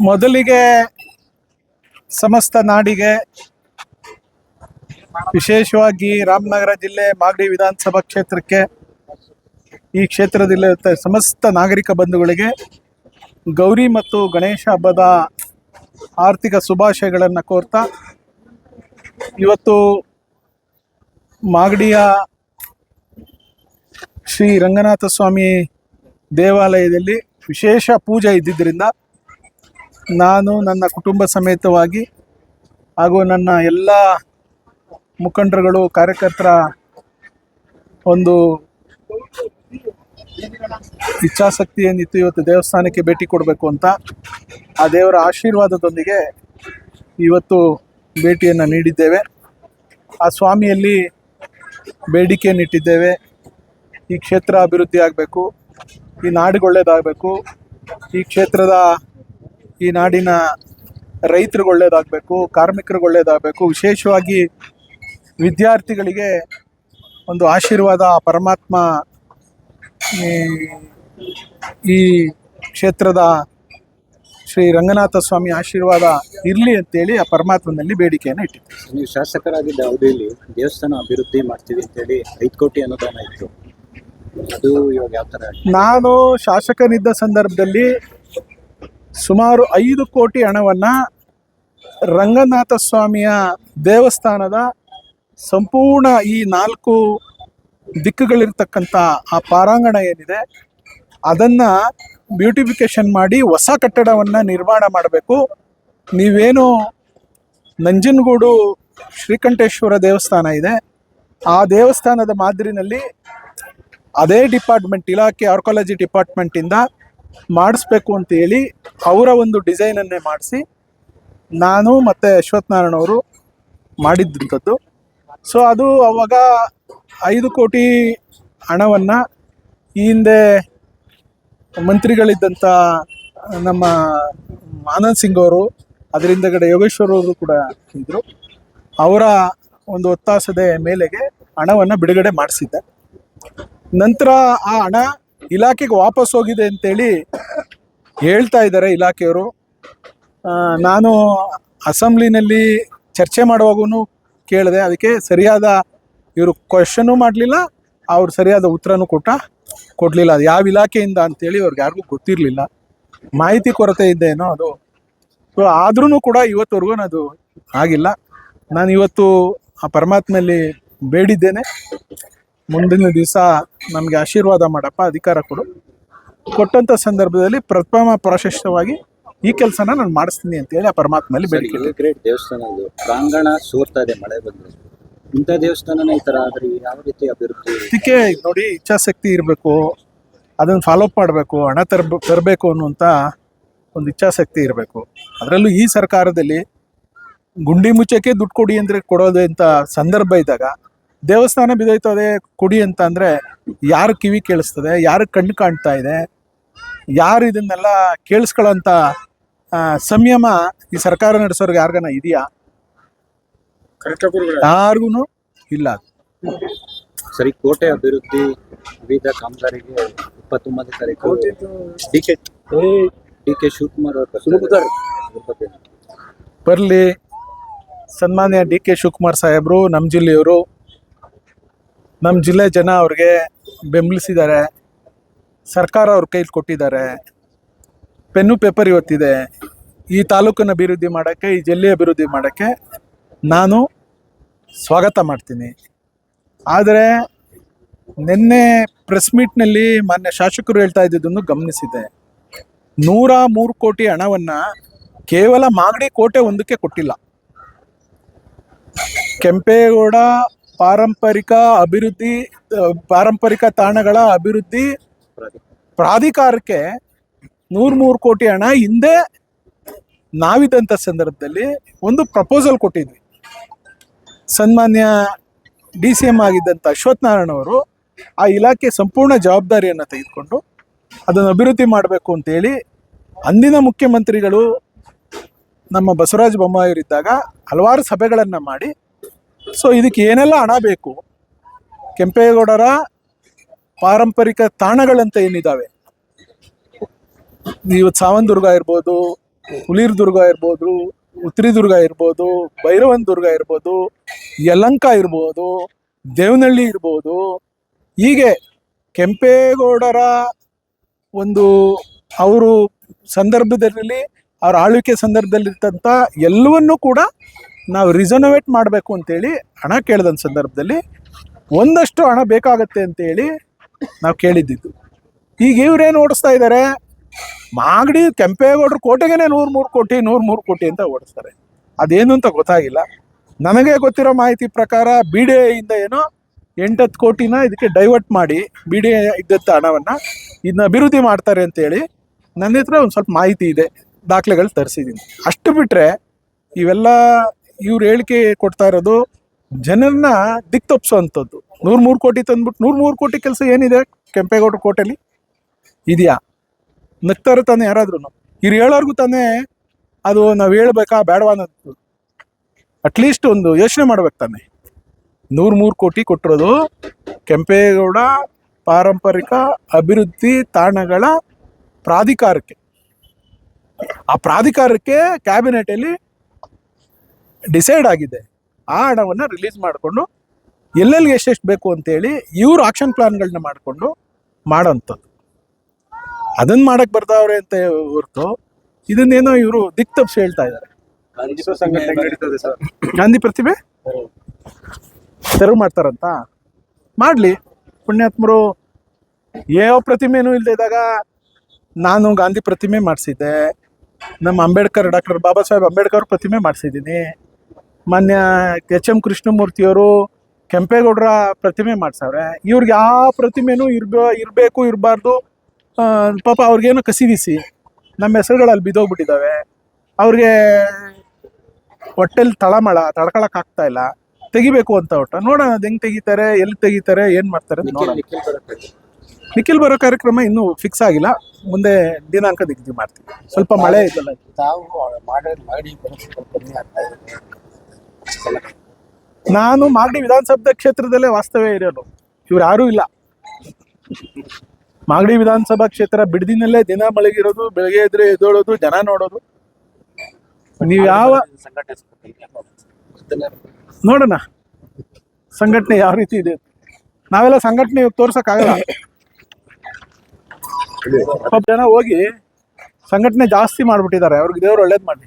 ಮೊದಲಿಗೆ ಸಮಸ್ತ ನಾಡಿಗೆ ವಿಶೇಷವಾಗಿ ರಾಮನಗರ ಜಿಲ್ಲೆ ಮಾಗಡಿ ವಿಧಾನಸಭಾ ಕ್ಷೇತ್ರಕ್ಕೆ ಈ ಕ್ಷೇತ್ರದಲ್ಲಿ ಸಮಸ್ತ ನಾಗರಿಕ ಬಂಧುಗಳಿಗೆ ಗೌರಿ ಮತ್ತು ಗಣೇಶ ಹಬ್ಬದ ಆರ್ಥಿಕ ಶುಭಾಶಯಗಳನ್ನು ಕೋರ್ತಾ ಇವತ್ತು ಮಾಗಡಿಯ ಶ್ರೀ ರಂಗನಾಥ ಸ್ವಾಮಿ ದೇವಾಲಯದಲ್ಲಿ ವಿಶೇಷ ಪೂಜೆ ಇದ್ದಿದ್ದರಿಂದ ನಾನು, ನನ್ನ ಕುಟುಂಬ ಸಮೇತವಾಗಿ ಹಾಗೂ ನನ್ನ ಎಲ್ಲ ಮುಖಂಡರುಗಳು, ಕಾರ್ಯಕರ್ತರ ಒಂದು ಇಚ್ಛಾಶಕ್ತಿ ಏನಿತ್ತು ಇವತ್ತು ದೇವಸ್ಥಾನಕ್ಕೆ ಭೇಟಿ ಕೊಡಬೇಕು ಅಂತ, ಆ ದೇವರ ಆಶೀರ್ವಾದದೊಂದಿಗೆ ಇವತ್ತು ಭೇಟಿಯನ್ನು ನೀಡಿದ್ದೇವೆ. ಆ ಸ್ವಾಮಿಯಲ್ಲಿ ಬೇಡಿಕೆಯನ್ನಿಟ್ಟಿದ್ದೇವೆ ಈ ಕ್ಷೇತ್ರ ಅಭಿವೃದ್ಧಿ ಆಗಬೇಕು, ಈ ನಾಡಿಗೆ ಒಳ್ಳೆಯದಾಗಬೇಕು ಈ ಕ್ಷೇತ್ರದ ಈ ನಾಡಿನ ರೈತರಿಗೆ ಒಳ್ಳೇದಾಗಬೇಕು ಕಾರ್ಮಿಕರಿಗೆ ಒಳ್ಳೇದಾಗಬೇಕು ವಿಶೇಷವಾಗಿ ವಿದ್ಯಾರ್ಥಿಗಳಿಗೆ ಒಂದು ಆಶೀರ್ವಾದ ಆ ಪರಮಾತ್ಮ ಈ- ಈ ಕ್ಷೇತ್ರದ ಶ್ರೀ ರಂಗನಾಥ ಸ್ವಾಮಿ ಆಶೀರ್ವಾದ ಇರಲಿ ಅಂತೇಳಿ ಆ ಪರಮಾತ್ಮನಲ್ಲಿ ಬೇಡಿಕೆಯನ್ನು ಇಟ್ಟಿದ್ದೆ ನೀವು ಶಾಸಕರಾಗಿದ್ದ ಅವಧಿಯಲ್ಲಿ ದೇವಸ್ಥಾನ ಅಭಿವೃದ್ಧಿ ಮಾಡ್ತೀವಿ ಅಂತೇಳಿ ಐದು ಕೋಟಿ ಅನುದಾನ ಇತ್ತು. ಅದು ಇವಾಗ ಯಾವ ಥರ ನಾನು ಶಾಸಕನಿದ್ದ ಸಂದರ್ಭದಲ್ಲಿ ಸುಮಾರು ಐದು ಕೋಟಿ ಹಣವನ್ನು ರಂಗನಾಥ ಸ್ವಾಮಿಯ ದೇವಸ್ಥಾನದ ಸಂಪೂರ್ಣ ಈ ನಾಲ್ಕು ದಿಕ್ಕುಗಳಿರ್ತಕ್ಕಂಥ ಆ ಪಾರಾಂಗಣ ಏನಿದೆ, ಅದನ್ನು ಬ್ಯೂಟಿಫಿಕೇಶನ್ ಮಾಡಿ ಹೊಸ ಕಟ್ಟಡವನ್ನು ನಿರ್ಮಾಣ ಮಾಡಬೇಕು. ನೀವೇನು ನಂಜನಗೂಡು ಶ್ರೀಕಂಠೇಶ್ವರ ದೇವಸ್ಥಾನ ಇದೆ, ಆ ದೇವಸ್ಥಾನದ ಮಾದರಿನಲ್ಲಿ ಅದೇ ಡಿಪಾರ್ಟ್ಮೆಂಟ್, ಇಲಾಖೆ ಆರ್ಕಾಲಜಿ ಡಿಪಾರ್ಟ್ಮೆಂಟಿಂದ ಮಾಡಿಸ್ಬೇಕು ಅಂತ ಹೇಳಿ ಅವರ ಒಂದು ಡಿಸೈನನ್ನೇ ಮಾಡಿಸಿ ನಾನು ಮತ್ತು ಅಶ್ವಥ್ ನಾರಾಯಣ ಅವರು ಮಾಡಿದ್ದಂಥದ್ದು. ಸೊ ಅದು ಅವಾಗ ಐದು ಕೋಟಿ ಹಣವನ್ನು ಈ ಹಿಂದೆ ಮಂತ್ರಿಗಳಿದ್ದಂಥ ನಮ್ಮ ಆನಂದ್ ಸಿಂಗ್ ಅವರು ಅದರಿಂದಗಡೆ ಯೋಗೇಶ್ವರ್ ಅವರು ಕೂಡ ಇದ್ದರು ಅವರ ಒಂದು ಒತ್ತಾಸದ ಮೇಲೆಗೆ ಹಣವನ್ನು ಬಿಡುಗಡೆ ಮಾಡಿಸಿದ್ದೆ. ನಂತರ ಆ ಹಣ ಇಲಾಖೆಗೆ ವಾಪಸ್ ಹೋಗಿದೆ ಅಂತೇಳಿ ಹೇಳ್ತಾ ಇದ್ದಾರೆ ಇಲಾಖೆಯವರು. ನಾನು ಅಸೆಂಬ್ಲಿನಲ್ಲಿ ಚರ್ಚೆ ಮಾಡುವಾಗೂ ಕೇಳಿದೆ. ಅದಕ್ಕೆ ಸರಿಯಾದ ಇವರು ಕ್ವಶನು ಮಾಡಲಿಲ್ಲ, ಅವ್ರು ಸರಿಯಾದ ಉತ್ತರನೂ ಕೊಟ್ಟ, ಕೊಡಲಿಲ್ಲ. ಅದು ಯಾವ ಇಲಾಖೆಯಿಂದ ಅಂತೇಳಿ ಅವ್ರಿಗೆ ಯಾರಿಗೂ ಗೊತ್ತಿರಲಿಲ್ಲ. ಮಾಹಿತಿ ಕೊರತೆ ಇದ್ದೇನೋ ಅದು. ಸೊ ಆದ್ರೂ ಕೂಡ ಇವತ್ತವರೆಗೂ ಅದು ಆಗಿಲ್ಲ. ನಾನು ಇವತ್ತು ಆ ಪರಮಾತ್ಮಲ್ಲಿ ಬೇಡಿದ್ದೇನೆ. ಮುಂದಿನ ದಿವಸ ನಮಗೆ ಆಶೀರ್ವಾದ ಮಾಡಪ್ಪ ಅಧಿಕಾರ ಕೊಡು. ಕೊಟ್ಟಂಥ ಸಂದರ್ಭದಲ್ಲಿ ಪ್ರಥಮ ಪ್ರಾಶಸ್ತ್ಯವಾಗಿ ಈ ಕೆಲಸನ ನಾನು ಮಾಡಿಸ್ತೀನಿ ಅಂತೇಳಿ ಆ ಪರಮಾತ್ಮಲ್ಲಿ ಬೇಡಿಕೆ ಗ್ರೇಟ್ ದೇವಸ್ಥಾನ ಇದು ಪ್ರಾಂಗಣ ಸೋರ್ತಾ ಇದೆ ಮಳೆ ಬಂದು ಇಂಥ ದೇವಸ್ಥಾನನೇ ಈ ಥರ ಆದರೆ ಯಾವ ರೀತಿ ಅಭಿವೃದ್ಧಿ ಅದಕ್ಕೆ ನೋಡಿ ಇಚ್ಛಾಶಕ್ತಿ ಇರಬೇಕು ಅದನ್ನು ಫಾಲೋಅಪ್ ಮಾಡಬೇಕು ಹಣ ತರಬ ತರಬೇಕು ಅನ್ನುವಂಥ ಒಂದು ಇಚ್ಛಾಶಕ್ತಿ ಇರಬೇಕು. ಅದರಲ್ಲೂ ಈ ಸರ್ಕಾರದಲ್ಲಿ ಗುಂಡಿ ಮುಚ್ಚಕ್ಕೆ ದುಡ್ಡು ಕೊಡಿ ಅಂದರೆ ಕೊಡೋದು ಅಂತ ಸಂದರ್ಭ ಇದ್ದಾಗ ದೇವಸ್ಥಾನ ಬಿದ್ದೋಯ್ತದೆ ಕೊಡಿ ಅಂತ ಅಂದರೆ ಯಾರು ಕಿವಿ ಕೇಳಿಸ್ತದೆ ಯಾರು ಕಣ್ಣು ಕಾಣ್ತಾ ಇದೆ ಯಾರು ಇದನ್ನೆಲ್ಲ ಕೇಳಿಸ್ಕೊಳ್ಳೋಂಥ ಸಂಯಮ ಈ ಸರ್ಕಾರ ನಡೆಸೋರ್ಗೆ ಯಾರಿಗನ ಇದೆಯಾ? ಯಾರಿಗೂ ಇಲ್ಲ. ಸರಿ ಕೋಟೆ ಅಭಿವೃದ್ಧಿ ವಿವಿಧ ಕಾಮಗಾರಿಗೆ ಇಪ್ಪತ್ತೊಂಬತ್ತನೇ ತಾರೀಕು D K D K Shivakumar ಅವರು ಬರಲಿ. ಸನ್ಮಾನ್ಯ ಡಿ ಕೆ ಶಿವಕುಮಾರ್ ಸಾಹೇಬರು ನಮ್ಮ ಜಿಲ್ಲೆಯವರು ನಮ್ಮ ಜಿಲ್ಲೆ ಜನ ಅವ್ರಿಗೆ ಬೆಂಬಲಿಸಿದ್ದಾರೆ. ಸರ್ಕಾರ ಅವ್ರ ಕೈಲಿ ಕೊಟ್ಟಿದ್ದಾರೆ. ಪೆನ್ನು ಪೇಪರ್ ಇವತ್ತಿದೆ. ಈ ತಾಲೂಕನ್ನು ಅಭಿವೃದ್ಧಿ ಮಾಡೋಕ್ಕೆ, ಈ ಜಿಲ್ಲೆ ಅಭಿವೃದ್ಧಿ ಮಾಡೋಕ್ಕೆ ನಾನು ಸ್ವಾಗತ ಮಾಡ್ತೀನಿ. ಆದರೆ ನಿನ್ನೆ ಪ್ರೆಸ್ ಮೀಟ್ನಲ್ಲಿ ಮಾನ್ಯ ಶಾಸಕರು ಹೇಳ್ತಾ ಇದ್ದಿದ್ದನ್ನು ಗಮನಿಸಿದೆ. ನೂರ ಮೂರು ಕೋಟಿ ಹಣವನ್ನು ಕೇವಲ ಮಾಗಡಿ ಕೋಟೆ ಒಂದಕ್ಕೆ ಕೊಟ್ಟಿಲ್ಲ. ಕೆಂಪೇಗೌಡ ಪಾರಂಪರಿಕ ಅಭಿವೃದ್ಧಿ ಪಾರಂಪರಿಕ ತಾಣಗಳ ಅಭಿವೃದ್ಧಿ ಪ್ರಾಧಿಕಾರಕ್ಕೆ ನೂರ ಮೂರು ಕೋಟಿ ಹಣ ಹಿಂದೆ ನಾವಿದ್ದಂಥ ಸಂದರ್ಭದಲ್ಲಿ ಒಂದು ಪ್ರಪೋಸಲ್ ಕೊಟ್ಟಿದ್ವಿ. ಸನ್ಮಾನ್ಯ ಡಿ ಸಿ ಎಂ ಆಗಿದ್ದಂಥ ಅಶ್ವಥ್ ನಾರಾಯಣ ಅವರು ಆ ಇಲಾಖೆ ಸಂಪೂರ್ಣ ಜವಾಬ್ದಾರಿಯನ್ನು ತೆಗೆದುಕೊಂಡು ಅದನ್ನು ಅಭಿವೃದ್ಧಿ ಮಾಡಬೇಕು ಅಂತೇಳಿ ಅಂದಿನ ಮುಖ್ಯಮಂತ್ರಿಗಳು ನಮ್ಮ ಬಸವರಾಜ ಬೊಮ್ಮಾಯಿಯವರಿದ್ದಾಗ ಹಲವಾರು ಸಭೆಗಳನ್ನು ಮಾಡಿ ಸೊ ಇದಕ್ಕೆ ಏನೆಲ್ಲ ಹಣ ಬೇಕು? ಕೆಂಪೇಗೌಡರ ಪಾರಂಪರಿಕ ತಾಣಗಳಂತ ಏನಿದ್ದಾವೆ ಇವತ್ತು ಸಾವಂದುರ್ಗ ಇರ್ಬೋದು ಹುಲಿರ್ ದುರ್ಗ ಇರ್ಬೋದು ಉತ್ತರಿ ದುರ್ಗ ಇರ್ಬೋದು ಭೈರವನ್ ದುರ್ಗ ಇರ್ಬೋದು, ಯಲಂಕ ಇರ್ಬೋದು, ದೇವನಹಳ್ಳಿ ಇರ್ಬೋದು. ಹೀಗೆ ಕೆಂಪೇಗೌಡರ ಒಂದು ಅವರು ಸಂದರ್ಭದಲ್ಲಿ, ಅವ್ರ ಆಳ್ವಿಕೆ ಸಂದರ್ಭದಲ್ಲಿರ್ತಂಥ ಎಲ್ಲವನ್ನೂ ಕೂಡ ನಾವು ರಿಸರ್ವೇಟ್ ಮಾಡಬೇಕು ಅಂತೇಳಿ ಹಣ ಕೇಳಿದಂಥ ಸಂದರ್ಭದಲ್ಲಿ ಒಂದಷ್ಟು ಹಣ ಬೇಕಾಗತ್ತೆ ಅಂತೇಳಿ ನಾವು ಕೇಳಿದ್ದಿದ್ದು. ಈಗ ಇವ್ರೇನು ಓಡಿಸ್ತಾ ಇದ್ದಾರೆ ಮಾಗಡಿ, ಕೆಂಪೇಗೌಡರು ಕೋಟೆಗೇನೆ ನೂರು ಮೂರು ಕೋಟಿ, ನೂರು ಮೂರು ಕೋಟಿ ಅಂತ ಓಡಿಸ್ತಾರೆ. ಅದೇನು ಅಂತ ಗೊತ್ತಾಗಿಲ್ಲ. ನನಗೆ ಗೊತ್ತಿರೋ ಮಾಹಿತಿ ಪ್ರಕಾರ ಬಿ ಡಿ ಎಯಿಂದ ಏನೋ ಎಂಟತ್ತು ಕೋಟಿನ ಇದಕ್ಕೆ ಡೈವರ್ಟ್ ಮಾಡಿ ಬಿ ಡಿ ಐ ಇದ್ದಂಥ ಹಣವನ್ನು ಇದನ್ನ ಅಭಿವೃದ್ಧಿ ಮಾಡ್ತಾರೆ ಅಂತೇಳಿ ನನ್ನ ಹತ್ರ ಒಂದು ಸ್ವಲ್ಪ ಮಾಹಿತಿ ಇದೆ. ದಾಖಲೆಗಳು ತರಿಸಿದ್ದೀನಿ ಅಷ್ಟು ಬಿಟ್ಟರೆ ಇವೆಲ್ಲ ಇವ್ರು ಹೇಳಿಕೆ ಕೊಡ್ತಾ ಇರೋದು, ಜನರನ್ನ ದಿಕ್ ತಪ್ಪಿಸೋವಂಥದ್ದು ನೂರು ಮೂರು ಕೋಟಿ ತಂದ್ಬಿಟ್ಟು ನೂರು ಮೂರು ಕೋಟಿ ಕೆಲಸ ಏನಿದೆ ಕೆಂಪೇಗೌಡರ ಕೋಟೆಲಿ? ಇದೆಯಾ? ನಗ್ತಾರೆ ತಾನೆ ಯಾರಾದ್ರೂ ಇವ್ರು ಹೇಳೋರ್ಗು ತಾನೇ ಅದು ನಾವು ಹೇಳ್ಬೇಕಾ ಬೇಡವಾ ಅನ್ನೋದು. ಅಟ್ಲೀಸ್ಟ್ ಒಂದು ಯೋಚನೆ ಮಾಡ್ಬೇಕು ತಾನೆ. ನೂರು ಮೂರು ಕೋಟಿ ಕೊಟ್ಟಿರೋದು ಕೆಂಪೇಗೌಡ ಪಾರಂಪರಿಕ ಅಭಿವೃದ್ಧಿ ತಾಣಗಳ ಪ್ರಾಧಿಕಾರಕ್ಕೆ. ಆ ಪ್ರಾಧಿಕಾರಕ್ಕೆ ಕ್ಯಾಬಿನೆಟಲ್ಲಿ ಡಿಸೈಡ್ ಆಗಿದೆ. ಆ ಹಣವನ್ನು ರಿಲೀಸ್ ಮಾಡಿಕೊಂಡು ಎಲ್ಲೆಲ್ಲಿ ಎಷ್ಟೆಷ್ಟು ಬೇಕು ಅಂತೇಳಿ ಇವರು ಆಕ್ಷನ್ ಪ್ಲಾನ್ಗಳನ್ನ ಮಾಡಿಕೊಂಡು ಮಾಡೋಂಥದ್ದು. ಅದನ್ನು ಮಾಡಕ್ಕೆ ಬರ್ತಾವ್ರೆ ಅಂತ ಹೊರತು ಇದನ್ನೇನೋ ಇವರು ದಿಕ್ ತಪ್ಪಿಸಿ ಹೇಳ್ತಾ ಇದ್ದಾರೆ. ಗಾಂಧಿ ಪ್ರತಿಭೆ ತೆರವು ಮಾಡ್ತಾರಂತ? ಮಾಡಲಿ. ಪುಣ್ಯಾತ್ಮರು ಯಾವ ಪ್ರತಿಮೆನೂ ಇಲ್ಲದೆ ಇದ್ದಾಗ ನಾನು ಗಾಂಧಿ ಪ್ರತಿಮೆ ಮಾಡಿಸಿದ್ದೆ. ನಮ್ಮ ಅಂಬೇಡ್ಕರ್ ಡಾಕ್ಟರ್ ಬಾಬಾ ಸಾಹೇಬ್ ಅಂಬೇಡ್ಕರ್ ಪ್ರತಿಮೆ ಮಾಡಿಸಿದ್ದೀನಿ. ಮಾನ್ಯ ಎಚ್ ಎಂ ಕೃಷ್ಣಮೂರ್ತಿಯವರು ಕೆಂಪೇಗೌಡರ ಪ್ರತಿಮೆ ಮಾಡ್ಸವ್ರೆ. ಇವ್ರಿಗೆ ಯಾವ ಪ್ರತಿಮೆನೂ ಇರ್ಬ ಇರಬೇಕು ಇರಬಾರ್ದು. ಪಾಪ ಅವ್ರಿಗೇನೋ ಕಸಿವಿಸಿ ನಮ್ಮ ಹೆಸರುಗಳಲ್ಲಿ ಬಿದ್ದೋಗ್ಬಿಟ್ಟಿದ್ದಾವೆ. ಅವ್ರಿಗೆ ಹೊಟ್ಟೆಲಿ ತಳಮಳ ತಡ್ಕೊಳಕ್ಕಾಗ್ತಾ ಇಲ್ಲ. ತೆಗಿಬೇಕು ಅಂತ ಹೊಟ್ಟ ನೋಡೋಣ ಅದು ಹೆಂಗೆ ತೆಗಿತಾರೆ ಎಲ್ಲಿ ತೆಗಿತಾರೆ ಏನು ಮಾಡ್ತಾರೆ ಅಂತ ನೋಡೋಣ. ನಿಖಿಲ್ ಬರೋ ಕಾರ್ಯಕ್ರಮ. ಇನ್ನೂ ಫಿಕ್ಸ್ ಆಗಿಲ್ಲ. ಮುಂದೆ ದಿನಾಂಕ ನಿಗದಿ ಮಾಡ್ತೀವಿ. ಸ್ವಲ್ಪ ಮಳೆ ಇದೆಲ್ಲ ತಾವು ಮಾಡಿ ಮಾಡಿ ಪರಿಸ್ಥಿತಿ ಕಮ್ಮಿ ಆಗ್ತಾ ಇದೆ ನಾನು ಮಾಗಡಿ ವಿಧಾನಸಭಾ ಕ್ಷೇತ್ರದಲ್ಲೇ ವಾಸ್ತವ್ಯ ಇರೋದು. ಇವ್ರು ಯಾರೂ ಇಲ್ಲ. ಮಾಗಡಿ ವಿಧಾನಸಭಾ ಕ್ಷೇತ್ರ ಬಿಡದಿನಲ್ಲೇ ದಿನ ಮಳಗಿರೋದು ಬೆಳಗ್ಗೆ ಎದ್ರೆ ಎದ್ದೋಳೋದು, ಜನ ನೋಡೋದು. ನೀವು ಯಾವ ನೋಡೋಣ. ಸಂಘಟನೆ ಯಾವ ರೀತಿ ಇದೆ? ನಾವೆಲ್ಲ ಸಂಘಟನೆ ತೋರ್ಸಕ್ಕಾಗಲ್ಲ. ಸ್ವಲ್ಪ ಜನ ಹೋಗಿ ಸಂಘಟನೆ ಜಾಸ್ತಿ ಮಾಡ್ಬಿಟ್ಟಿದ್ದಾರೆ. ಅವ್ರಿಗೆ ದೇವ್ರು ಒಳ್ಳೇದ್ ಮಾಡಿ